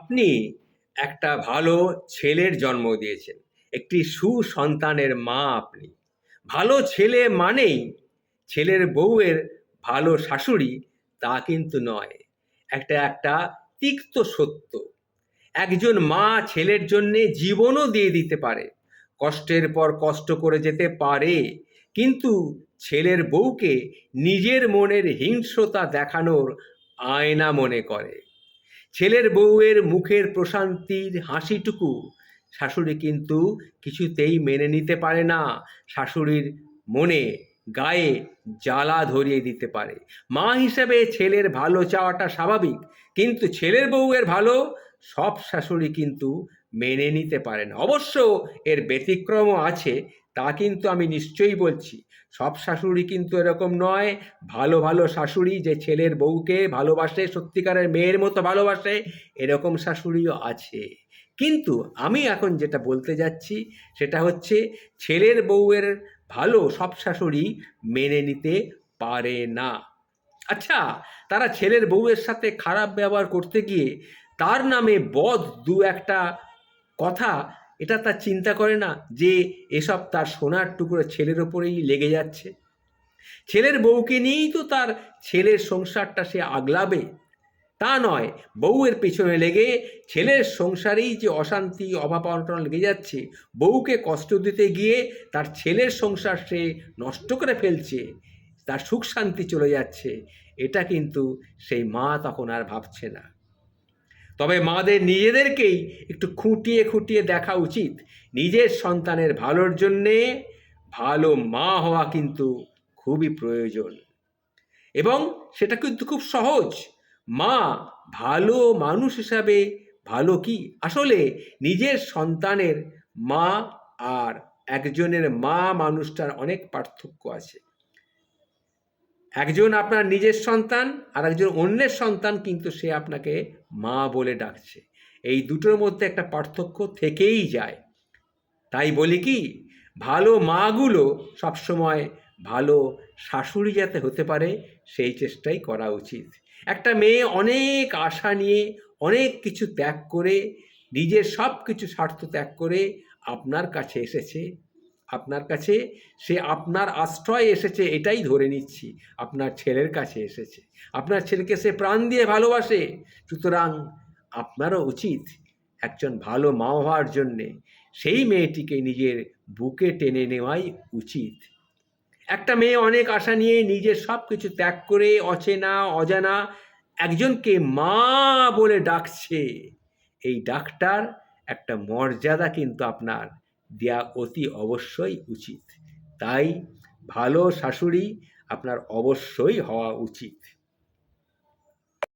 আপনি একটা ভালো ছেলের জন্ম দিয়েছেন। একটি সুসন্তানের মা আপনি। ভালো ছেলে মানেই ছেলের বউয়ের ভালো শাশুড়ি, তা কিন্তু নয়। একটা একটা তিক্ত সত্য। একজন মা ছেলের জন্যে জীবনও দিয়ে দিতে পারে। কষ্টের পর কষ্ট করে যেতে পারে, কিন্তু ছেলের বউকে নিজের মনের হিংস্রতা দেখানোর আয়না মনে করে। ছেলের বউয়ের মুখের প্রশান্তির হাসিটুকু। শাশুড়ি কিন্তু কিছুতেই মেনে নিতে পারে না। শাশুড়ির মনে গায়ে জ্বালা ধরিয়ে দিতে পারে। মা হিসেবে ছেলের ভালো চাওয়াটা স্বাভাবিক, কিন্তু ছেলের বউয়ের ভালো সব শাশুড়ি কিন্তু মেনে নিতে পারে না। অবশ্য এর ব্যতিক্রমও আছে তা কিন্তু আমি নিশ্চয়ই বলছি। সব শাশুড়ি কিন্তু এরকম নয়। ভালো ভালো শাশুড়ি যে ছেলের বউকে ভালোবাসে, সত্যিকারের মেয়ের মতো ভালোবাসে, এরকম শাশুড়িও আছে। কিন্তু আমি এখন যেটা বলতে যাচ্ছি, সেটা হচ্ছে ছেলের বউয়ের ভালো সব শাশুড়ি মেনে নিতে পারে না। আচ্ছা তারা ছেলের বউয়ের সাথে খারাপ ব্যবহার করতে গিয়ে তার নামে বদ দু একটা কথা এটা তার চিন্তা করে না যে এসব তার সোনার টুকরো ছেলের ওপরেই লেগে যাচ্ছে। ছেলের বউকে নিয়েই তো তার ছেলের সংসারটা সে আগলাবে। তা নয়, বউয়ের পেছনে লেগে ছেলের সংসারেই যে অশান্তি, অভাব, অনটন লেগে যাচ্ছে, বউকে কষ্ট দিতে গিয়ে তার ছেলের সংসার সে নষ্ট করে ফেলছে, তার সুখ শান্তি চলে যাচ্ছে, এটা কিন্তু সেই মা তখন আর ভাবছে না। তবে মাদের নিজেদেরকেই একটু খুঁটিয়ে খুঁটিয়ে দেখা উচিত। নিজের সন্তানের ভালোর জন্যে ভালো মা হওয়া কিন্তু খুবই প্রয়োজন। এবং সেটা কিন্তু খুব সহজ। মা ভালো মানুষ হিসাবে ভালো কি? আসলে নিজের সন্তানের মা আর একজনের মা মানুষটার অনেক পার্থক্য আছে। একজন আপনার নিজের সন্তান আর একজন অন্যের সন্তান কিন্তু সে আপনাকে মা বলে ডাকছে। এই দুটোর মধ্যে একটা পার্থক্য থেকেই যায়। তাই বলি কি, ভালো মাগুলো সবসময় ভালো শাশুড়ি যাতে হতে পারে, সেই চেষ্টাই করা উচিত। একটা মেয়ে অনেক আশা নিয়ে, অনেক কিছু ত্যাগ করে, নিজের সব কিছু স্বার্থ ত্যাগ করে আপনার কাছে এসেছে। আপনার কাছে সে আপনার আশ্রয় এসেছে, এটাই ধরে নিচ্ছি। আপনার ছেলের কাছে এসেছে। আপনার ছেলেকে সে প্রাণ দিয়ে ভালোবাসে। সুতরাং আপনারও উচিত একজন ভালো মা হওয়ার জন্যে সেই মেয়েটিকে নিজের বুকে টেনে নেওয়াই উচিত। একটা মেয়ে অনেক আশা নিয়ে নিজের সব কিছু ত্যাগ করে অচেনা, অজানা একজনকে মা বলে ডাকছে। এই ডাকটার একটা মর্যাদা কিন্তু আপনার। দেয়া অতি অবশ্যই উচিত। তাই ভালো শাশুড়ি আপনার অবশ্যই হওয়া উচিত।